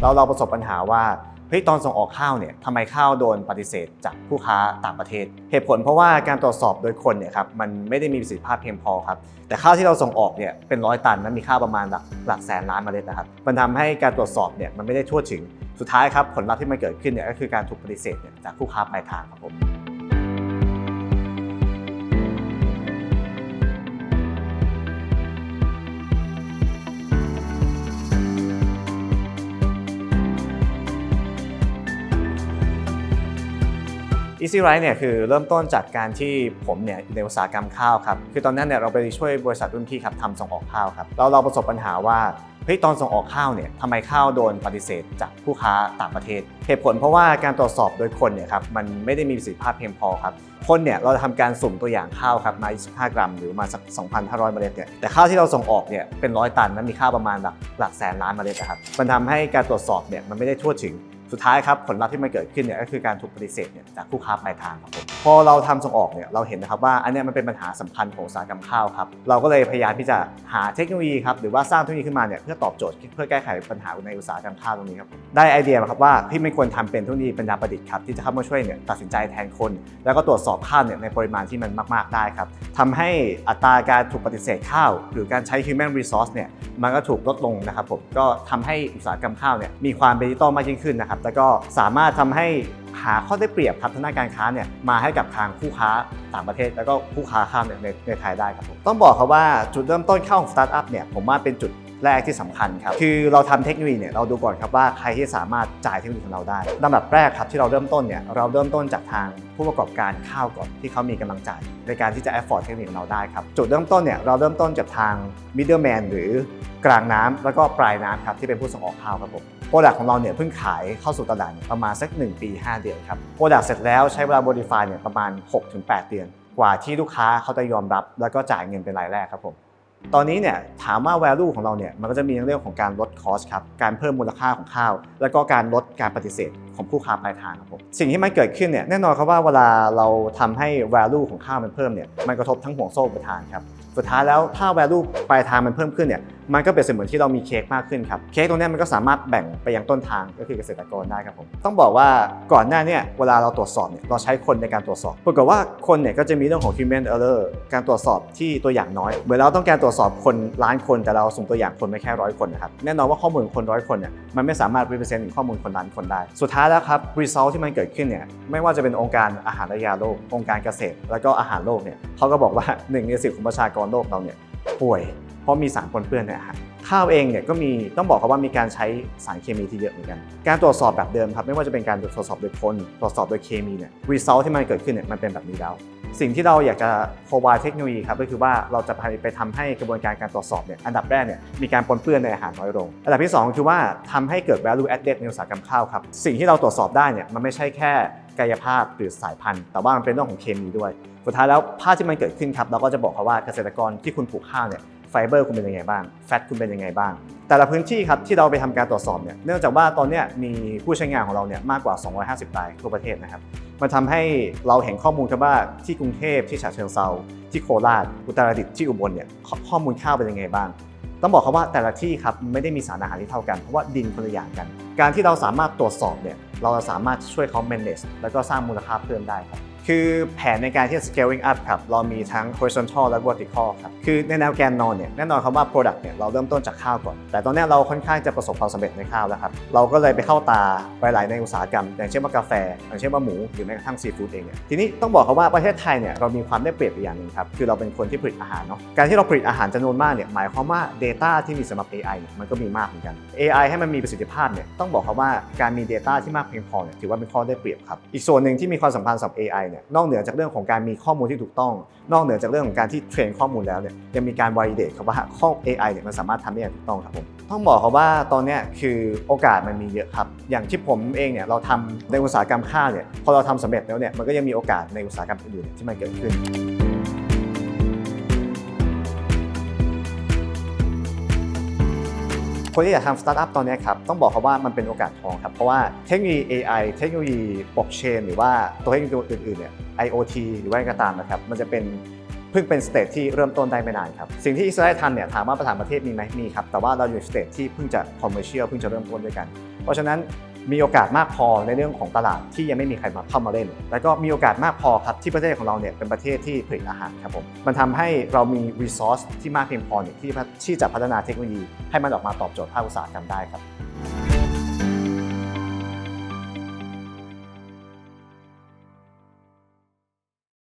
เราเราประสบปัญหาว่าเฮ้ยตอนส่งออกข้าวเนี่ยทำไมข้าวโดนปฏิเสธจากผู้ค้าต่างประเทศ เหตุผลเพราะว่าการตรวจสอบโดยคนเนี่ยครับมันไม่ได้มีประสิทธิภาพเพียงพอครับแต่ข้าวที่เราส่งออกเนี่ยเป็นร้อยตันนั้นมีข้าวประมาณหลักหลักแสนล้านเมล็ดนะครับมันทำให้การตรวจสอบเนี่ยมันไม่ได้ทั่วถึงสุดท้ายครับผลลัพธ์ที่มันเกิดขึ้นเนี่ยก็คือการถูกปฏิเสธเนี่ยจากผู้ค้าปลายทางครับผม Easy Right เนี่ยคือเริ่มต้นจากการที่ผมเนี่ยในอุตสาหกรรมข้าวครับ คือตอนนั้นเนี่ยเราไปช่วยบริษัทรุ่นพี่ครับทำส่งออกข้าวครับเราเราประสบปัญหาว่าเฮ้ยตอนส่งออกข้าวเนี่ยทำไมข้าวโดนปฏิเสธจากผู้ค้าต่างประเทศ เหตุผลเพราะว่าการตรวจสอบโดยคนเนี่ยครับมันไม่ได้มีประสิทธิภาพเพียงพอครับคนเนี่ยเราจะทำการสุ่มตัวอย่างข้าวครับมา25 กรัม หรือมาสัก 2,500 เมล็ดเนี่ยแต่ข้าวที่เราส่งออกเนี่ยเป็นร้อยตันนั้นมีข้าวประมาณหลักหลักแสนล้านเมล็ดนะครับมันทำให้การตรวจสอบเนี่ยมันไม่ได้ทั่วถึง สุดท้ายครับผลลัพธ์ที่มันเกิดขึ้นเนี่ยก็คือการถูกปฏิเสธเนี่ยจากผู้ค้าปลายทางครับผมพอเราทำส่งออกเนี่ยเราเห็นนะครับว่าอันนี้มันเป็นปัญหาสำคัญของอุตสาหกรรมข้าวครับเราก็เลยพยายามที่จะหาเทคโนโลยีครับหรือว่าสร้างเทคโนโลยีขึ้นมาเนี่ยเพื่อตอบโจทย์เพื่อแก้ไขปัญหาในอุตสาหกรรมข้าวตรงนี้ครับได้ไอเดียมาครับว่าพี่ไม่ควรทำเป็นเทคโนโลยีปัญญาประดิษฐ์ครับที่จะเข้ามาช่วยเนี่ยตัดสินใจแทนคน แล้วก็ตรวจสอบข้าวเนี่ยในปริมาณที่มันมาก ๆได้ครับทำให้อัตราการถูกปฏิเสธข้าว หรือการใช้ human resource เนี่ยมันก็ถูกลดลงนะครับผมก็ทำให้อุตสาหกรรมข้าวเนี่ยมีความเป็นดิจิตอลมากยิ่งขึ้นนะครับแล้วก็สามารถทำให้หาข้อได้เปรียบครับทางด้านการค้าเนี่ยมาให้กับทางผู้ค้าต่างประเทศ แล้วก็ผู้ค้าข้าวเนี่ยในในไทยได้ครับผมต้องบอกครับว่าจุดเริ่มต้นเข้าของสตาร์ทอัพเนี่ยผมว่าเป็นจุดแรกที่สำคัญครับ คือเราทำเทคโนโลยีเนี่ยเราดูก่อนครับว่าใครที่สามารถจ่ายเทคโนโลยีของเราได้ลำดับแรกครับที่เราเริ่มต้นเนี่ยเราเริ่มต้นจากทางผู้ประกอบการข้าวก่อนที่เขามีกำลังจ่ายในการที่จะ afford เทคโนโลยีของเราได้ครับจุดเริ่มต้นเนี่ยเราเริ่มต้นจากทาง middleman หรือกลางน้ำแล้วก็ปลายน้ำครับที่เป็นผู้ส่งออกข้าวครับผม โปรดักของเราเนี่ยเพิ่งขายเข้าสู่ตลาดเนี่ยประมาณสัก 1 ปี 5 เดือนครับโปรดักเสร็จแล้วใช้เวลา modify เนี่ยประมาณ 6-8 เดือน กว่าที่ลูกค้าเขาจะยอมรับ แล้วก็จ่ายเงินเป็นรายแรกครับผมตอนนี้เนี่ยถามว่า value ของเราเนี่ยมันก็จะมีเรื่องของการลด cost ครับการเพิ่มมูลค่าของข้าว แล้วก็การลดการปฏิเสธของผู้ค้าปลายทางครับผมสิ่งที่มันเกิดขึ้นเนี่ยแน่นอนครับว่าเวลาเราทำให้ value ของข้าวมันเพิ่มเนี่ยมันกระทบทั้งห่วงโซ่ปลายทางครับสุดท้ายแล้วถ้า value ปลายทางมันเพิ่มขึ้นเนี่ย มันก็เป็นเสมือนที่เรามีเค้กมากขึ้นครับเค้กตรงนี้มันก็สามารถแบ่งไปยังต้นทางก็คือเกษตรกรได้ครับผมต้องบอกว่าก่อนหน้าเนี่ยเวลาเราตรวจสอบเนี่ยเราใช้คนในการตรวจสอบปรากฏว่าคนเนี่ยก็จะมีเรื่องของ human error การตรวจสอบที่ตัวอย่างน้อยเหมือนเราต้องการตรวจสอบคนล้านคนแต่เราสุ่มตัวอย่างคนไม่แค่ร้อยคนนะครับแน่นอนว่าข้อมูลคนร้อยคนเนี่ยมันไม่สามารถ represent ข้อมูลคนล้านคนได้ สุดท้ายแล้วครับ result ที่มันเกิดขึ้นเนี่ยไม่ว่าจะเป็นองค์การอาหารและยาโลก องค์การเกษตร แล้วก็อาหารโลกเนี่ยเขาก็บอกว่าหนึ่งในสิของประชากรโลกเราเนี่ยป่วย ราะมีสารปนเปื้อนในอาหารข้าวเองเนี่ยก็มีต้องบอกครับว่ามีการใช้สารเคมีที่เยอะเหมือนกัน การตรวจสอบแบบเดิมครับไม่ว่าจะเป็นการตรวจสอบโดยคนตรวจสอบโดยเคมีเนี่ย result ที่มันเกิดขึ้นเนี่ยมันเป็นแบบนี้แล้ว สิ่งที่เราอยากจะ provide เทคโนโลยีครับก็คือว่าเราจะไปไปทำให้กระบวนการการตรวจสอบเนี่ยอันดับแรกเนี่ยมีการปนเปื้อนในอาหารน้อยลง อันดับที่สองคือว่าทำให้เกิด value added ในอุตสาหกรรมข้าวครับสิ่งที่เราตรวจสอบได้เนี่ยมันไม่ใช่แค่กายภาพหรือสายพันธุ์ แต่ว่ามันเป็นเรื่องของเคมีด้วย สุดท้ายแล้วภาพที่มันเกิดขึ้นครับเราก็จะบอกเขาว่าเกษตรกรที่คุณปลูกข้าวเนี่ย ไฟเบอร์คุณเป็นยังไงบ้างแฟตคุณเป็นยังไงบ้าง แต่ละพื้นที่ครับที่เราไปทำการตรวจสอบเนี่ยเนื่องจากว่าตอนนี้มีผู้ใช้งานของเราเนี่ยมากกว่า 250รายทั่วประเทศนะครับมันทำให้เราเห็นข้อมูลครับว่าที่กรุงเทพที่ฉะเชิงเซาที่โคราชอุตรดิตถ์ที่อุบลเนี่ยข้อข้อมูลข้าวเป็นยังไงบ้างต้องบอกเขาว่าแต่ละที่ครับไม่ได้มีสารอาหารที่เท่ากันเพราะว่าดินคนละอย่างกัน การที่เราสามารถตรวจสอบเนี่ยเราจะสามารถช่วยเขา manage แล้วก็สร้างมูลค่าเพิ่มได้ครับ คือแผนในการที่จะ scaling up ครับ เรามีทั้ง horizontal และ vertical ครับ คือในแนวแกนนอนเนี่ย แน่นอนครับว่า product เนี่ย เราเริ่มต้นจากข้าวก่อน แต่ตอนนี้เราค่อนข้างจะประสบความสำเร็จในข้าวแล้วครับ เราก็เลยไปเข้าตาไปหลายในอุตสาหกรรม อย่างเช่นว่ากาแฟ อย่างเช่นว่าหมู หรือแม้กระทั่งซีฟู้ดเองเนี่ย ทีนี้ต้องบอกครับว่าประเทศไทยเนี่ย เรามีความได้เปรียบอีกอย่างหนึ่งครับ คือเราเป็นคนที่ผลิตอาหารเนาะ การที่เราผลิตอาหารจำนวนมากเนี่ย หมายความว่า Data ที่มีสำหรับ AI เนี่ยมันก็มีมากเหมือนกัน AI ให้มันมีประสิทธิภาพเนี่ย ต้องบอกครับว่าการมี Data ที่มากเพียงพอเนี่ยถือว่าเป็นข้อได้เปรียบครับ อีกส่วนหนึ่งที่มีความสำคัญสำหรับ AI เนี่ยนอกเหนือจากเรื่องของการมีข้อมูลที่ถูกต้อง นอกเหนือจากเรื่องของการที่เทรนข้อมูลแล้วเนี่ยยังมีการวอลเดตครับว่าข้อ AI เนี่ยมันสามารถทำได้อย่างถูกต้องครับผมต้องบอกครับว่าตอนนี้คือโอกาสมันมีเยอะครับ อย่างที่ผมเองเนี่ยเราทำในอุตสาหกรรมข้าวเนี่ยพอเราทำสำเร็จแล้วเนี่ยมันก็ยังมีโอกาสในอุตสาหกรรมอื่นๆที่มันเกิดขึ้น คนที่อยากทำสตาร์ทอัพตอนนี้ครับต้องบอกเขาว่ามันเป็นโอกาสทองครับ เพราะว่าเทคโนโลยี AI เทคโนโลยีบล็อกเชนหรือว่าตัวเทคโนโลยีอื่นๆเนี่ย IoT หรือว่าอะไรก็ตามนะครับมันจะเป็นเพิ่งเป็นสเตจที่เริ่มต้นได้ไม่นานครับ สิ่งที่อิสราเอลทำเนี่ยถามว่าประธานประเทศมีไหมมีครับ แต่ว่าเราอยู่สเตจที่เพิ่งจะคอมเมอร์เชียลเพิ่งจะเริ่มต้นด้วยกัน เพราะฉะนั้น มีโอกาสมากพอในเรื่องของตลาดที่ยังไม่มีใครมาเข้ามาเล่น แล้วก็มีโอกาสมากพอครับที่ประเทศของเราเนี่ยเป็นประเทศที่ผลิตอาหารครับผมมันทำให้เรามีรีซอสที่มากเพียงพอเนี่ยที่ที่จะพัฒนาเทคโนโลยีให้มันออกมาตอบโจทย์ภาคอุตสาหกรรมได้ครับ